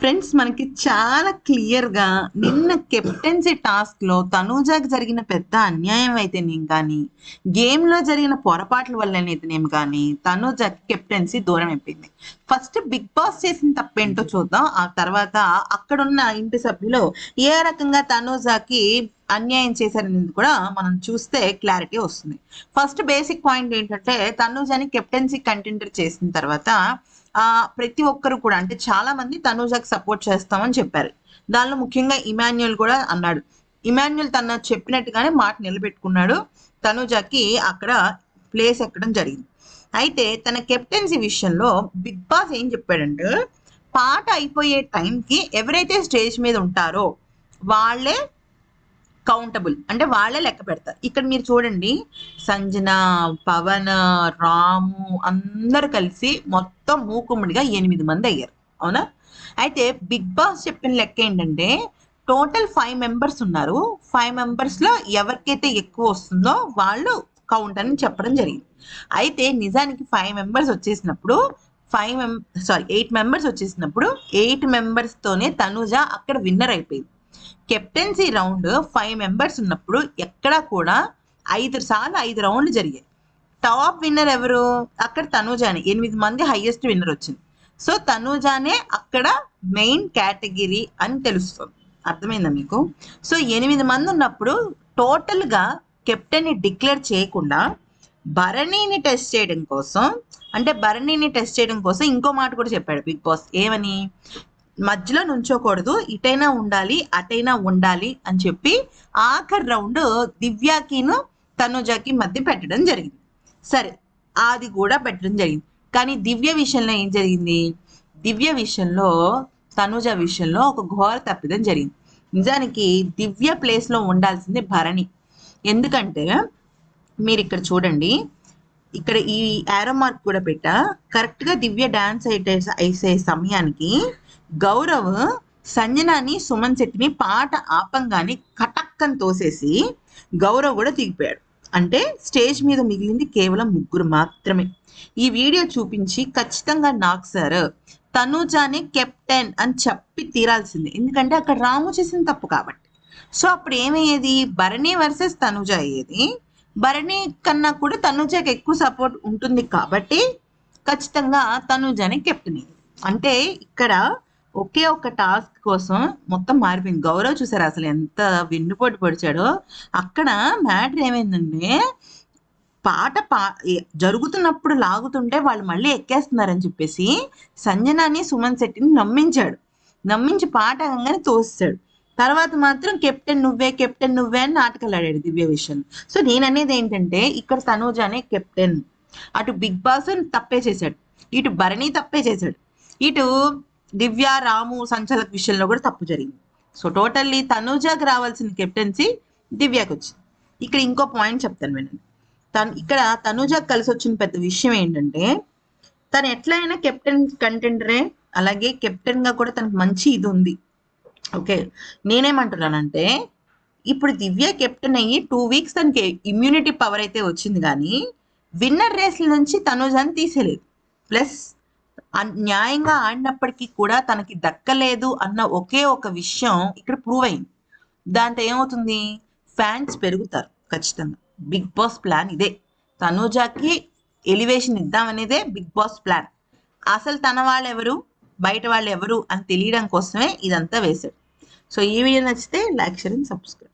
Friends మనకి చాలా క్లియర్గా నిన్న కెప్టెన్సీ టాస్క్లో తనూజాకి జరిగిన పెద్ద అన్యాయం అయితేనేం కానీ గేమ్లో జరిగిన పొరపాట్ల వల్లనైతేనేం కానీ తనూజాకి కెప్టెన్సీ దూరం అయిపోయింది. ఫస్ట్ బిగ్ బాస్ చేసిన తప్పేంటో చూద్దాం. ఆ తర్వాత అక్కడున్న ఇంటి సభ్యులు ఏ రకంగా తనూజాకి అన్యాయం చేశారనేది కూడా మనం చూస్తే క్లారిటీ వస్తుంది. ఫస్ట్ బేసిక్ పాయింట్ ఏంటంటే తనూజాని కెప్టెన్సీ కంటెంటర్ చేసిన తర్వాత ప్రతి ఒక్కరు కూడా అంటే చాలా మంది తనూజాకి సపోర్ట్ చేస్తామని చెప్పారు. దానిలో ముఖ్యంగా ఇమాన్యుల్ కూడా అన్నాడు. ఇమాన్యుల్ తన చెప్పినట్టుగానే మాట నిలబెట్టుకున్నాడు. తనూజాకి అక్కడ ప్లేస్ ఎక్కడం జరిగింది. అయితే తన కెప్టెన్సీ విషయంలో బిగ్ బాస్ ఏం చెప్పాడంటే పాట అయిపోయే టైంకి ఎవరైతే స్టేజ్ మీద ఉంటారో వాళ్ళే కౌంటబుల్ అంటే వాళ్ళే లెక్క పెడతారు. ఇక్కడ మీరు చూడండి సంజన పవన్ రాము అందరు కలిసి మొత్తం మూకుమ్మడిగా ఎనిమిది మంది అయ్యారు. అవునా? అయితే బిగ్ బాస్ చెప్పిన లెక్క ఏంటంటే టోటల్ ఫైవ్ మెంబర్స్ ఉన్నారు. ఫైవ్ మెంబర్స్లో ఎవరికైతే ఎక్కువ వస్తుందో వాళ్ళు కౌంట్ అని చెప్పడం జరిగింది. అయితే నిజానికి ఫైవ్ మెంబర్స్ వచ్చేసినప్పుడు ఫైవ్ మెం సారీ ఎయిట్ మెంబర్స్ వచ్చేసినప్పుడు ఎయిట్ మెంబర్స్తోనే తనుజ అక్కడ విన్నర్ అయిపోయింది. కెప్టెన్సీ రౌండ్ ఫైవ్ మెంబర్స్ ఉన్నప్పుడు ఎక్కడా కూడా ఐదు సార్లు ఐదు రౌండ్లు జరిగాయి. టాప్ విన్నర్ ఎవరు? అక్కడ తనూజానే. ఎనిమిది మంది హైయెస్ట్ విన్నర్ వచ్చింది. సో తనూజానే అక్కడ మెయిన్ కేటగిరీ అని తెలుస్తుంది. అర్థమైందా మీకు? సో ఎనిమిది మంది ఉన్నప్పుడు టోటల్గా కెప్టెన్ని డిక్లేర్ చేయకుండా భరణిని టెస్ట్ చేయడం కోసం అంటే భరణిని టెస్ట్ చేయడం కోసం ఇంకో మాట కూడా చెప్పాడు బిగ్ బాస్. ఏమని? మధ్యలో నుంచోకూడదు ఇటైనా ఉండాలి అటైనా ఉండాలి అని చెప్పి ఆఖరి రౌండ్ దివ్యాకిను తనుజాకి మధ్య పెట్టడం జరిగింది. సరే అది కూడా పెట్టడం జరిగింది. కానీ దివ్య విషయంలో ఏం జరిగింది? దివ్య విషయంలో తనుజ విషయంలో ఒక ఘోర తప్పిదం జరిగింది. నిజానికి దివ్య ప్లేస్లో ఉండాల్సింది భరణి. ఎందుకంటే మీరు ఇక్కడ చూడండి ఇక్కడ ఈ యారో మార్క్ కూడా పెట్టా. కరెక్ట్గా దివ్య డాన్స్ అయితే వేసే సమయానికి గౌరవ్ సంజనాని సుమన్ శెట్టిని పాట ఆపంగానే కటక్కని తోసేసి గౌరవ్ కూడా దిగిపోయాడు. అంటే స్టేజ్ మీద మిగిలింది కేవలం ముగ్గురు మాత్రమే. ఈ వీడియో చూపించి ఖచ్చితంగా నాకు సార్ తనూజాని కెప్టెన్ అని చెప్పి తీరాల్సింది. ఎందుకంటే అక్కడ రాము చేసిన తప్పు కాబట్టి. సో అప్పుడు ఏమయ్యేది? భరణి వర్సెస్ తనుజ అయ్యేది. భరణి కన్నా కూడా తనుజకి ఎక్కువ సపోర్ట్ ఉంటుంది కాబట్టి ఖచ్చితంగా తనుజానే కెప్టెన్ అయ్యేది. అంటే ఇక్కడ ఒకే ఒక టాస్క్ కోసం మొత్తం మారిపోయింది. గౌరవ్ చూసారు అసలు ఎంత వెన్నుపోటు పొడిచాడో? అక్కడ మ్యాటర్ ఏమైందంటే పాట పా జరుగుతున్నప్పుడు లాగుతుంటే వాళ్ళు మళ్ళీ ఎక్కేస్తున్నారని చెప్పేసి సంజనాని సుమన్ శెట్టిని నమ్మించాడు. నమ్మించి పాట అనగానే తోస్తాడు తర్వాత మాత్రం కెప్టెన్ నువ్వే కెప్టెన్ నువ్వే అని నాటకాలు ఆడాడు దివ్య విషయం సో నేను అనేది ఏంటంటే ఇక్కడ తనూజ అనే కెప్టెన్ అటు బిగ్ బాస్ తప్పే చేశాడు. ఇటు భరణి తప్పే చేశాడు. ఇటు దివ్య రాము సంచలక్ విషయంలో కూడా తప్పు జరిగింది. సో టోటల్లీ తనూజాకి రావాల్సిన కెప్టెన్సీ దివ్యాకి వచ్చింది. ఇక్కడ ఇంకో పాయింట్ చెప్తాను వినండి. తను ఇక్కడ తనూజాకి కలిసి వచ్చిన పెద్ద విషయం ఏంటంటే తను ఎట్లయినా కెప్టెన్ కంటెండరే అలాగే కెప్టెన్గా కూడా తనకు మంచి ఇది ఉంది. ఓకే నేనేమంటున్నానంటే ఇప్పుడు దివ్య కెప్టెన్ అయ్యి టూ వీక్స్ తనకి ఇమ్యూనిటీ పవర్ అయితే వచ్చింది కానీ విన్నర్ రేస్ల నుంచి తనూజాని తీసేలేదు ప్లస్ న్యాయంగా ఆడినప్పటికీ కూడా తనకి దక్కలేదు అన్న ఒకే ఒక విషయం ఇక్కడ ప్రూవ్ అయింది. దాంతో ఏమవుతుంది? ఫ్యాన్స్ పెరుగుతారు ఖచ్చితంగా. బిగ్ బాస్ ప్లాన్ ఇదే. తనూజాకి ఎలివేషన్ ఇద్దామనేదే బిగ్ బాస్ ప్లాన్ అసలు తన వాళ్ళు ఎవరు బయట వాళ్ళు ఎవరు అని తెలియడం కోసమే ఇదంతా వేశాడు. సో ఈ వీడియో నచ్చితే లైక్ షేర్ అండ్ సబ్స్క్రైబ్